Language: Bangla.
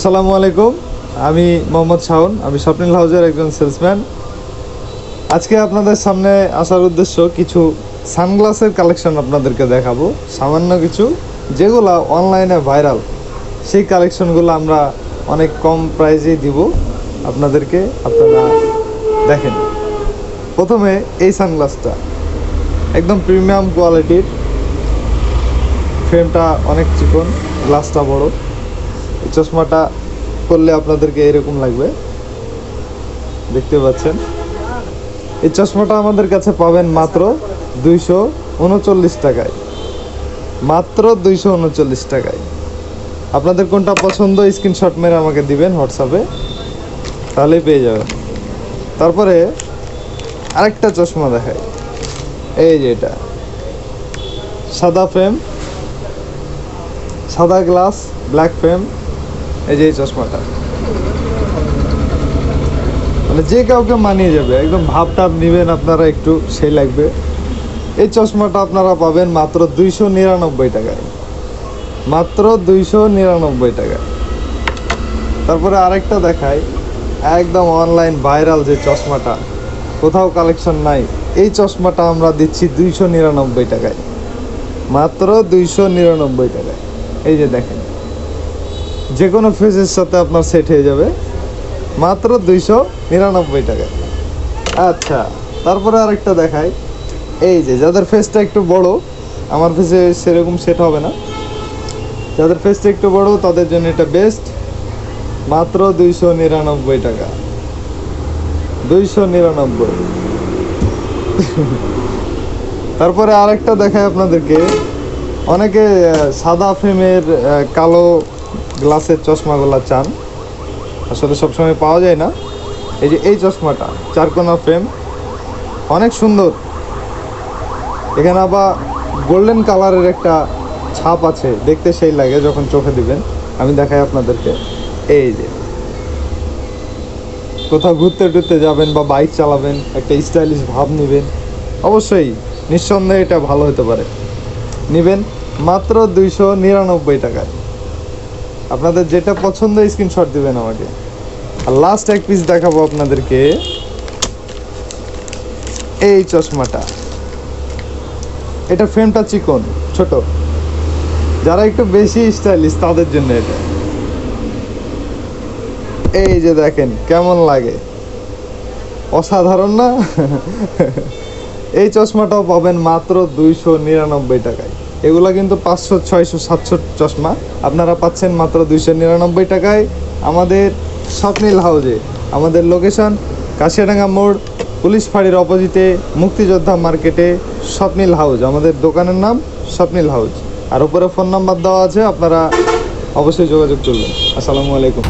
আসসালামু আলাইকুম। আমি মোহাম্মদ শাহন আমি স্বপ্নিল হাউজের একজন সেলসম্যান। আজকে আপনাদের সামনে আসার উদ্দেশ্য কিছু সানগ্লাসের কালেকশন আপনাদেরকে দেখাবো। সামান্য কিছু, যেগুলা অনলাইনে ভাইরাল। সেই কালেকশনগুলো আমরা অনেক কম প্রাইজেই দিব। আপনাদেরকে আপনারা দেখেন। প্রথমে এই সানগ্লাসটা। একদম প্রিমিয়াম কোয়ালিটির। ফ্রেমটা অনেক চিকন, গ্লাসটা বড়। চশমাটা করলে আপনাদেরকে এরকম লাগবে। দেখতে পাচ্ছেন। এই চশমাটা আমাদের কাছে পাবেন মাত্র দুইশো উনচল্লিশ টাকায়। মাত্র দুইশো উনচল্লিশ টাকায়। আপনাদের কোনটা পছন্দ, স্ক্রিনশট মেরে আমাকে দিবেন হোয়াটসঅ্যাপে। তাহলেই পেয়ে যাবেন। তারপরে আরেকটা চশমা দেখায় এই যে এটা। সাদা ফ্রেম, সাদা গ্লাস, ব্ল্যাক ফ্রেম। এই যে এই চশমাটা। মানে যে কাউকে মানিয়ে যাবে, একদম ভাব টাপ নেবেন আপনারা, একটু সেই লাগবে। এই চশমাটা আপনারা পাবেন মাত্র দুইশো নিরানব্বই টাকায়। মাত্র দুইশো নিরানব্বই টাকায়। তারপরে আরেকটা দেখাই, একদম অনলাইন ভাইরাল যে চশমাটা, কোথাও কালেকশন নাই, এই চশমাটা আমরা দিচ্ছি দুইশো নিরানব্বই টাকায়। মাত্র দুইশো নিরানব্বই টাকায়। এই যে দেখেন। যে কোনো ফেসের সাথে আপনার সেট হয়ে যাবে। মাত্র দুইশো নিরানব্বই টাকা। আচ্ছা তারপরে আরেকটা দেখাই। এই যে, যাদের ফেসটা একটু বড়, আমার ফেসে সেরকম সেট হবে না। যাদের ফেসটা একটু বড়, তাদের জন্য এটা বেস্ট মাত্র দুইশো নিরানব্বই টাকা। দুইশো নিরানব্বই। তারপরে আরেকটা দেখায় আপনাদেরকে। অনেকে সাদা ফ্রেমের কালো গ্লাসের চশমাগুলো চান। আসলে সবসময় পাওয়া যায় না। এই যে এই চশমাটা চারকোনা ফ্রেম অনেক সুন্দর। এখানে আবার গোল্ডেন কালারের একটা ছাপ আছে, দেখতে সেই লাগে যখন চোখে দিবেন। আমি দেখাই আপনাদেরকে। এই যে। কোথাও ঘুরতে টুরতে যাবেন বা বাইক চালাবেন, একটা স্টাইলিশ ভাব নেবেন, অবশ্যই নিঃসন্দেহে এটা ভালো হতে পারে। নেবেন মাত্র দুইশো নিরানব্বই টাকায়। আপনাদের যেটা পছন্দ স্ক্রিনশট দিবেন আমাকে। আর লাস্ট এক পিস দেখাবো আপনাদেরকে। এই চশমাটা। এটা ফ্রেমটা চিকন, ছোট। যারা একটু বেশি স্টাইলিশ তাদের জন্য এটা। এই যে দেখেন, কেমন লাগে। অসাধারণ না? এই চশমাটাও পাবেন মাত্র দুইশো নিরানব্বই টাকায়। এগুলা কিন্তু পাঁচশো, ছয়শো, সাতশো চশমা। আপনারা পাচ্ছেন মাত্র দুইশো নিরানব্বই টাকায় আমাদের স্বপ্নিল হাউজে। আমাদের লোকেশন কাশিয়াডাঙ্গা মোড়, পুলিশ ফাঁড়ির অপোজিটে মুক্তিযোদ্ধা মার্কেটে স্বপ্নিল হাউজ। আমাদের দোকানের নাম স্বপ্নিল হাউজ। আর উপরে ফোন নাম্বার দেওয়া আছে, আপনারা অবশ্যই যোগাযোগ করবেন। আসসালামু আলাইকুম।